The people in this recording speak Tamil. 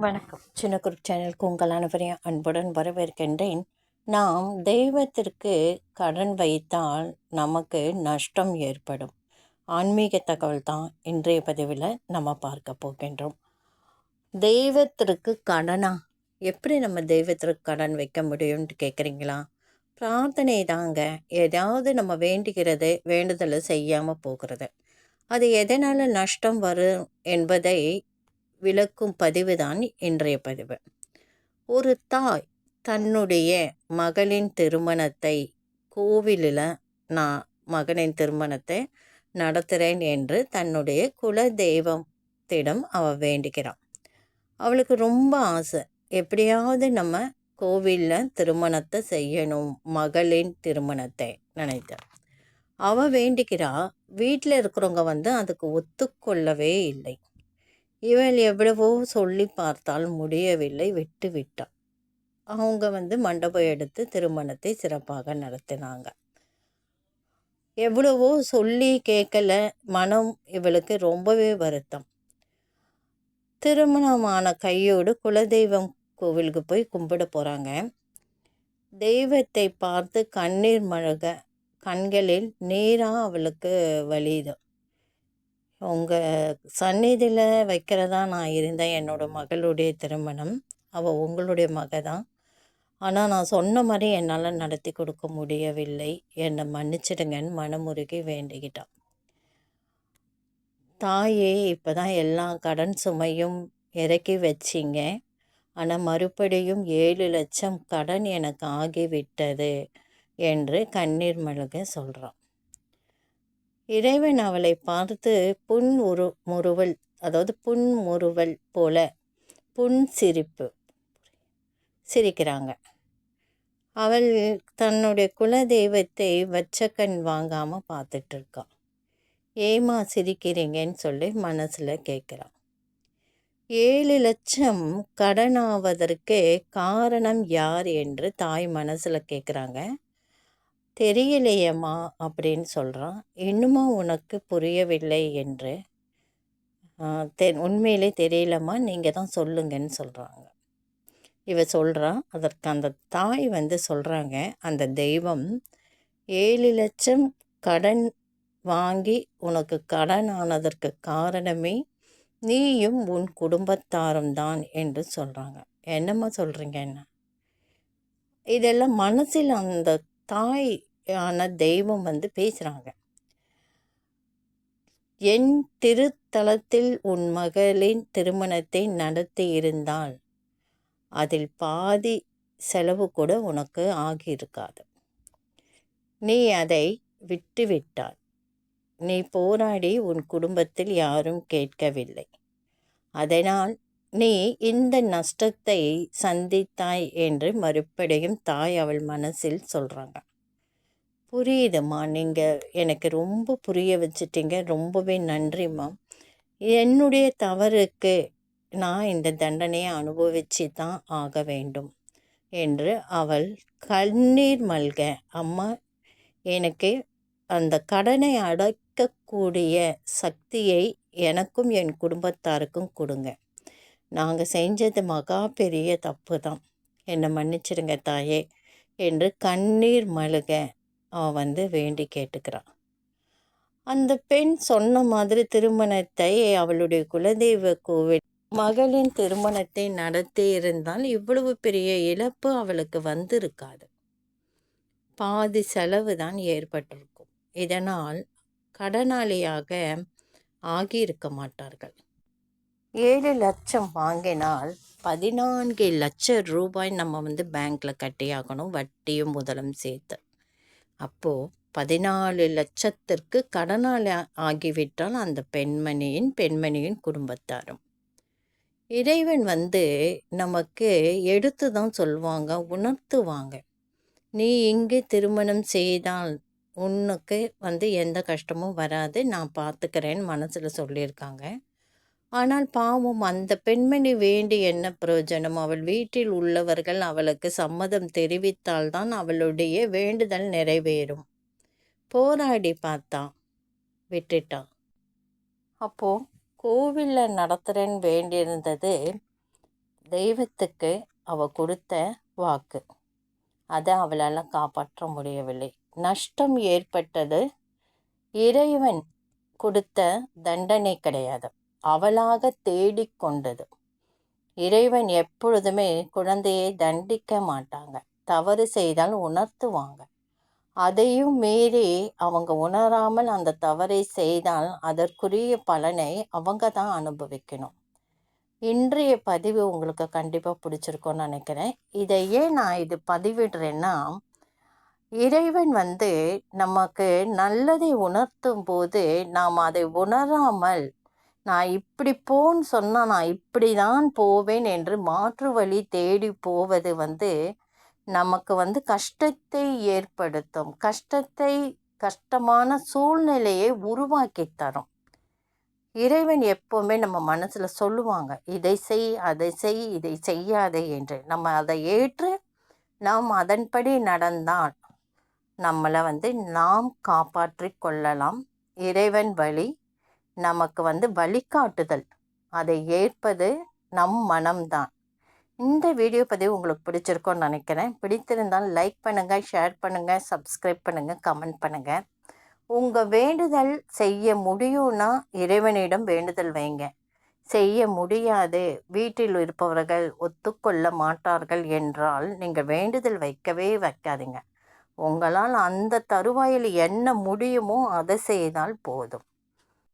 வணக்கம். சின்ன குரூப் சேனலுக்கு உங்கள் அனைவரையும் அன்புடன் வரவேற்கின்றேன். நாம் தெய்வத்திற்கு கடன் வைத்தால் நமக்கு நஷ்டம் ஏற்படும். ஆன்மீக தகவல் தான் இன்றைய பதிவில் நம்ம பார்க்க போகின்றோம். தெய்வத்திற்கு கடனா? எப்படி நம்ம தெய்வத்திற்கு கடன் வைக்க முடியும்னு கேட்குறீங்களா? பிரார்த்தனை தாங்க. ஏதாவது நம்ம வேண்டுகிறது வேண்டுதலை செய்யாமல் போகிறது. அது எதனால் நஷ்டம் வரும் என்பதை விளக்கும் பதிவு தான் இன்றைய பதிவு. ஒரு தாய் தன்னுடைய மகளின் திருமணத்தை கோவிலில் நான் மகனின் திருமணத்தை நடத்துகிறேன் என்று தன்னுடைய குல தெய்வத்திடம் அவள் வேண்டிக்கிறான் அவளுக்கு ரொம்ப ஆசை. எப்படியாவது நம்ம கோவிலில் திருமணத்தை செய்யணும் மகளின் திருமணத்தை நினைத்த. அவள் வேண்டிக்கிறா வீட்டில் இருக்கிறவங்க வந்து அதுக்கு ஒத்துக்கொள்ளவே இல்லை. இவள் எவ்வளவோ சொல்லி பார்த்தால் முடியவில்லை விட்டு விட்டான் அவங்க வந்து மண்டபம் எடுத்து திருமணத்தை சிறப்பாக நடத்தினாங்க. எவ்வளவோ சொல்லி கேட்கல மனம் இவளுக்கு ரொம்பவே வருத்தம். திருமணமான கையோடு குலதெய்வம் கோவிலுக்கு போய் கும்பிட போகிறாங்க தெய்வத்தை பார்த்து கண்ணீர் மழக கண்களில் நீராக அவளுக்கு வலியுது. உங்கள் சந்நிதியில் வைக்கிறதா நான் இருந்தேன் என்னோடய மகளுடைய திருமணம். அவள் உங்களுடைய மக தான். ஆனால் நான் சொன்ன மாதிரி என்னால் நடத்தி கொடுக்க முடியவில்லை. என்னை மன்னிச்சிடுங்கன்னு மனமுருகி வேண்டிக்கிட்டான் தாயே இப்போ தான் எல்லா கடன் சுமையும் இறக்கி வச்சிங்க. ஆனால் மறுபடியும் ஏழு லட்சம் கடன் எனக்கு ஆகிவிட்டது என்று கண்ணீர் மழுக சொல்கிறான் இறைவன் அவளை பார்த்து புன் உரு முறுவல் அதாவது புன் முறுவல் போல புன் சிரிப்பு சிரிக்கிறாங்க. அவள் தன்னுடைய குல தெய்வத்தை வச்ச கண் வாங்காமல் பார்த்துட்ருக்கான் ஏமா சிரிக்கிறீங்கன்னு சொல்லி மனசில் கேட்குறான் ஏழு லட்சம் கடனாவதற்கு காரணம் யார்? என்று தாய் மனசில் கேட்குறாங்க தெரியலையம்மா அப்படின்னு சொல்கிறான் இன்னுமா உனக்கு புரியவில்லை என்று? தெ உண்மையிலே தெரியலம்மா நீங்கள் தான் சொல்லுங்கன்னு சொல்கிறாங்க இவ சொல்கிறான் அதற்கு அந்த தாய் வந்து சொல்கிறாங்க அந்த தெய்வம் ஏழு லட்சம் கடன் வாங்கி உனக்கு கடன் ஆனதற்கு காரணமே நீயும் உன் குடும்பத்தாரும் தான் என்று சொல்கிறாங்க என்னம்மா சொல்கிறீங்க என்ன? இதெல்லாம் மனசில் அந்த தாய் ஆன தெய்வம் வந்து பேசுகிறாங்க என் திருத்தலத்தில் உன் மகளின் திருமணத்தை நடத்தி இருந்தால் அதில் பாதி செலவு கூட உனக்கு ஆகியிருக்காது. நீ அதை விட்டுவிட்டாய். நீ போராடி உன் குடும்பத்தில் யாரும் கேட்கவில்லை. அதனால் நீ இந்த நஷ்டத்தை சந்தித்தாய் என்று மறுபடியும் தாய் அவள் மனசில் சொல்கிறாங்க புரியுதும்மா. நீங்கள் எனக்கு ரொம்ப புரிய வச்சிட்டிங்க. ரொம்பவே நன்றிம்மா. என்னுடைய தவறுக்கு நான் இந்த தண்டனையை அனுபவிச்சு தான் ஆக வேண்டும் என்று அவள் கண்ணீர் மல்க அம்மா எனக்கு அந்த கடனை அடைக்கக்கூடிய சக்தியை எனக்கும் என் குடும்பத்தாருக்கும் கொடுங்க. நாங்கள் செஞ்சது மகா பெரிய தப்பு தான். என்னை மன்னிச்சிடுங்க தாயே என்று கண்ணீர் மழுக வந்து வேண்டி கேட்டுக்கிறான். அந்த பெண் சொன்ன மாதிரி திருமணத்தை அவளுடைய குலதெய்வ கோவில் மகளின் திருமணத்தை நடத்தி இருந்தால் இவ்வளவு பெரிய இழப்பு அவளுக்கு வந்திருக்காது. பாதி செலவு தான் ஏற்பட்டிருக்கும். இதனால் கடனாளியாக ஆகியிருக்க மாட்டார்கள். ஏழு லட்சம் வாங்கினால் பதினான்கு லட்சம் ரூபாய் நம்ம வந்து பேங்க்கில் கட்டியாகணும் வட்டியும் முதலும் சேர்த்து. அப்போது பதினாலு லட்சத்திற்கு கடனாளி ஆகிவிட்டால் அந்த பெண்மணியின் பெண்மணியின் குடும்பத்தாரும். இறைவன் வந்து நமக்கு எடுத்து தான் சொல்லுவாங்க உணர்த்துவாங்க. நீ இங்கே திருமணம் செய்தால் உன்னுக்கு வந்து எந்த கஷ்டமும் வராது நான் பார்த்துக்கிறேன்னு மனசில் சொல்லியிருக்காங்க. ஆனால் பாவம் அந்த பெண்மணி வேண்டி என்ன பிரயோஜனம்? அவள் வீட்டில் உள்ளவர்கள் அவளுக்கு சம்மதம் தெரிவித்தால்தான் அவளுடைய வேண்டுதல் நிறைவேறும். போராடி பார்த்தான் விட்டுட்டான் அப்போது கோவிலில் நடத்துகிறேன்னு வேண்டியிருந்தது தெய்வத்துக்கு அவ கொடுத்த வாக்கு. அதை அவளால் காப்பாற்ற முடியவில்லை. நஷ்டம் ஏற்பட்டது இறைவன் கொடுத்த தண்டனை கிடையாது. அவளாக தேடிக்கொண்டது இறைவன் எப்பொழுதுமே குழந்தையை தண்டிக்க மாட்டாங்க. தவறு செய்தால் உணர்த்துவாங்க. அதையும் மீறி அவங்க உணராமல் அந்த தவறை செய்தால் அதற்குரிய பலனை அவங்க தான் அனுபவிக்கணும். இன்றைய பதிவு உங்களுக்கு கண்டிப்பாக பிடிச்சிருக்கோன்னு நினைக்கிறேன். இதை ஏன் நான் இது பதிவிடுறேன்னா இறைவன் வந்து நமக்கு நல்லதை உணர்த்தும் போது நாம் அதை உணராமல் நான் இப்படி போன்னு சொன்னால் நான் இப்படி தான் போவேன் என்று மாற்று வழி தேடி போவது வந்து நமக்கு வந்து கஷ்டத்தை ஏற்படுத்தும். கஷ்டத்தை கஷ்டமான சூழ்நிலையை உருவாக்கி தரும். இறைவன் எப்போவுமே நம்ம மனசில் சொல்லுவாங்க இதை செய் அதை செய் இதை செய்யாதே என்று. நம்ம அதை ஏற்று நாம் அதன்படி நடந்தால் நம்மளை வந்து நாம் காப்பாற்றி கொள்ளலாம். இறைவன் வழி நமக்கு வந்து வழிகாட்டுதல். அதை ஏற்பது நம் மனம்தான். இந்த வீடியோ பதிவு உங்களுக்கு பிடிச்சிருக்கோன்னு நினைக்கிறேன். பிடித்திருந்தால் லைக் பண்ணுங்கள் ஷேர் பண்ணுங்கள் சப்ஸ்கிரைப் பண்ணுங்கள் கமெண்ட் பண்ணுங்கள் உங்கள் வேண்டுதல் செய்ய முடியும்னா இறைவனிடம் வேண்டுதல் வைங்க. செய்ய முடியாது வீட்டில் இருப்பவர்கள் ஒத்துக்கொள்ள மாட்டார்கள் என்றால் நீங்கள் வேண்டுதல் வைக்கவே வைக்காதீங்க. உங்களால் அந்த தருவாயில் என்ன முடியுமோ அதை செய்தால் போதும்.